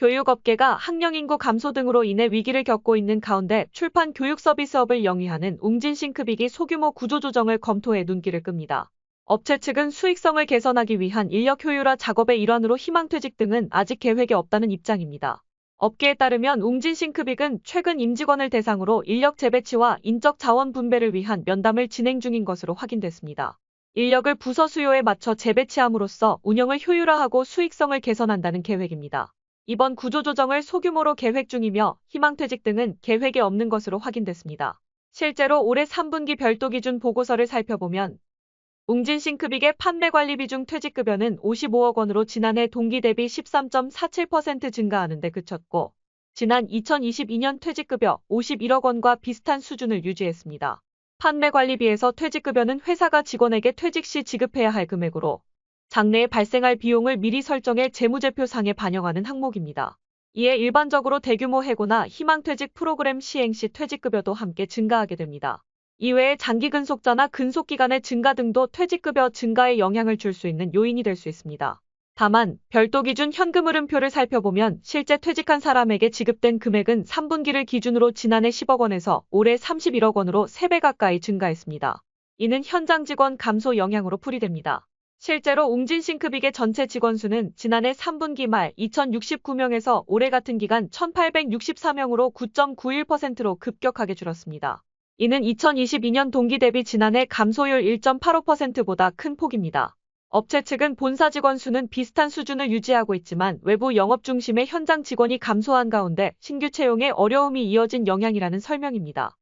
교육업계가 학령 인구 감소 등으로 인해 위기를 겪고 있는 가운데 출판 교육 서비스업을 영위하는 웅진싱크빅이 소규모 구조조정을 검토해 눈길을 끕니다. 업체 측은 수익성을 개선하기 위한 인력 효율화 작업의 일환으로 희망퇴직 등은 아직 계획에 없다는 입장입니다. 업계에 따르면 웅진싱크빅은 최근 임직원을 대상으로 인력 재배치와 인적 자원 분배를 위한 면담을 진행 중인 것으로 확인됐습니다. 인력을 부서 수요에 맞춰 재배치함으로써 운영을 효율화하고 수익성을 개선한다는 계획입니다. 이번 구조조정을 소규모로 계획 중이며 희망퇴직 등은 계획에 없는 것으로 확인됐습니다. 실제로 올해 3분기 별도 기준 보고서를 살펴보면 웅진싱크빅의 판매관리 비중 퇴직급여는 55억 원으로 지난해 동기 대비 13.47% 증가하는 데 그쳤고 지난 2022년 퇴직급여 51억 원과 비슷한 수준을 유지했습니다. 판매관리비에서 퇴직급여는 회사가 직원에게 퇴직 시 지급해야 할 금액으로 장래에 발생할 비용을 미리 설정해 재무제표상에 반영하는 항목입니다. 이에 일반적으로 대규모 해고나 희망퇴직 프로그램 시행 시 퇴직급여도 함께 증가하게 됩니다. 이외에 장기 근속자나 근속기간의 증가 등도 퇴직급여 증가에 영향을 줄 수 있는 요인이 될 수 있습니다. 다만 별도 기준 현금 흐름표를 살펴보면 실제 퇴직한 사람에게 지급된 금액은 3분기를 기준으로 지난해 10억 원에서 올해 31억 원으로 3배 가까이 증가했습니다. 이는 현장 직원 감소 영향으로 풀이됩니다. 실제로 웅진 싱크빅의 전체 직원 수는 지난해 3분기 말 2069명에서 올해 같은 기간 1864명으로 9.91%로 급격하게 줄었습니다. 이는 2022년 동기 대비 지난해 감소율 1.85%보다 큰 폭입니다. 업체 측은 본사 직원 수는 비슷한 수준을 유지하고 있지만 외부 영업 중심의 현장 직원이 감소한 가운데 신규 채용에 어려움이 이어진 영향이라는 설명입니다.